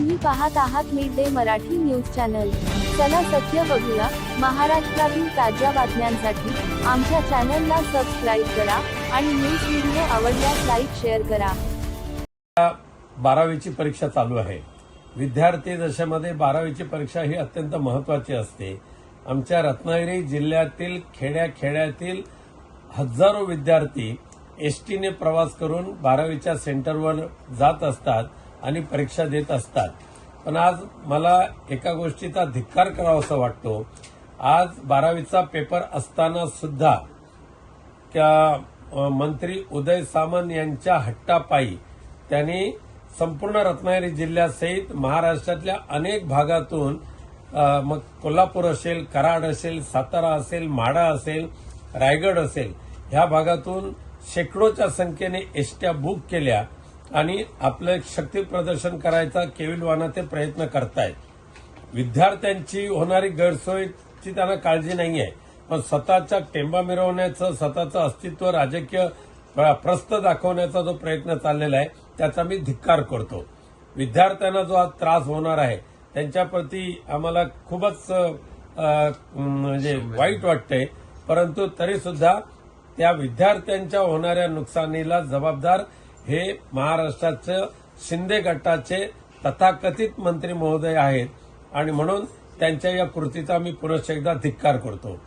तुम्ही पाहत आहात mid day Marathi news channel. चला सत्य बघूया. महाराष्ट्रातील ताज्या बातम्यांसाठी आमच्या चॅनलला सबस्क्राईब करा आणि न्यूज व्हिडिओ आवडल्यास लाईक शेअर करा. बारावीची परीक्षा चालू आहे. विद्यार्थी दशेमध्ये बारावीची परीक्षा ही अत्यंत महत्वाची असते. आमच्या रत्नागिरी जिल्ह्यातील खेड्याखेड्यातील हजारो विद्यार्थी एसटीने प्रवास करून बारावीच्या सेंटरवर जात असतात. आणि परीक्षा देत असतात. पण आज मला एका गोष्टीचा धिक्कार करावासा वाटतो. आज बारावीचा पेपर असताना सुद्धा त्या मंत्री उदय सामंत यांच्या हट्टापायी त्यांनी संपूर्ण रत्नागिरी जिल्ह्यासहित महाराष्ट्रातल्या अनेक भागातून मग कोल्हापूर असेल कराड असेल सातारा असेल माढा असेल रायगड असेल ह्या भागातून शेकडोच्या संख्येने एसट्या बुक केल्या. आणि आपलं एक शक्ती प्रदर्शन करायचा केविलवाना ते प्रयत्न करतायत. विद्यार्थ्यांची होणारी गैरसोयची त्यांना काळजी नाही आहे पण स्वतःच्या टेंबा मिरवण्याचं स्वतःचं अस्तित्व राजकीय प्रस्त प्रस्थ दाखवण्याचा जो प्रयत्न चाललेला आहे त्याचा मी धिक्कार करतो. विद्यार्थ्यांना जो आज त्रास होणार आहे त्यांच्याप्रती आम्हाला खूपच म्हणजे वाईट वाटतंय. परंतु तरी सुद्धा त्या विद्यार्थ्यांच्या होणाऱ्या नुकसानीला जबाबदार हे महाराष्ट्राचं शिंदे गटाचे तथाकथित मंत्री महोदय आहेत. आणि म्हणून त्यांच्या या कृतीचा मी पुनश्च एकदा धिक्कार करतो.